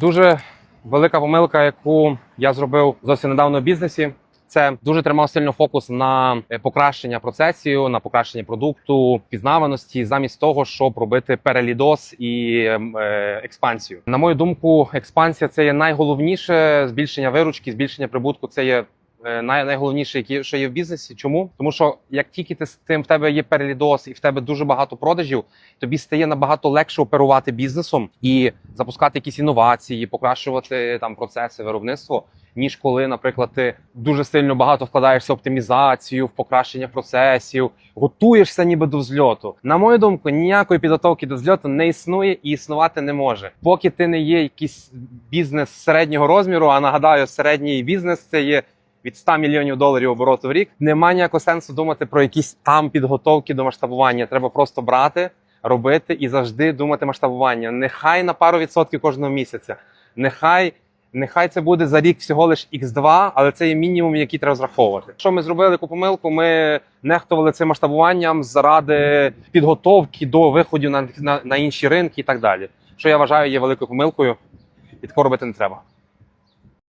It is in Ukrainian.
Дуже велика помилка, яку я зробив зовсім недавно в бізнесі. Це дуже тримав сильно фокус на е, покращення процесів, на покращення продукту, пізнаваності, замість того, щоб робити перелідос і ем, е, експансію. На мою думку, експансія це є найголовніше збільшення виручки, збільшення прибутку. Це є найголовніше, яке що є в бізнесі. Чому? Тому що як тільки ти з тим в тебе є перелідос і в тебе дуже багато продажів, тобі стає набагато легше оперувати бізнесом і запускати якісь інновації, покращувати там процеси виробництво, ніж коли, наприклад, ти дуже сильно багато вкладаєшся в оптимізацію, в покращення процесів, готуєшся ніби до взльоту. На мою думку, ніякої підготовки до взльоту не існує і існувати не може. Поки ти не є якийсь бізнес середнього розміру, а нагадаю, середній бізнес це є. Від 100 мільйонів доларів обороту в рік немає ніякого сенсу думати про якісь там підготовки до масштабування. Треба просто брати, робити і завжди думати масштабування. Нехай на пару відсотків кожного місяця. Нехай, нехай це буде за рік всього лиш X2, але це є мінімум, який треба зраховувати. Що ми зробили яку помилку? Ми нехтували цим масштабуванням заради підготовки до виходу на, на, на інші ринки і так далі. Що я вважаю є великою помилкою, і такого робити не треба.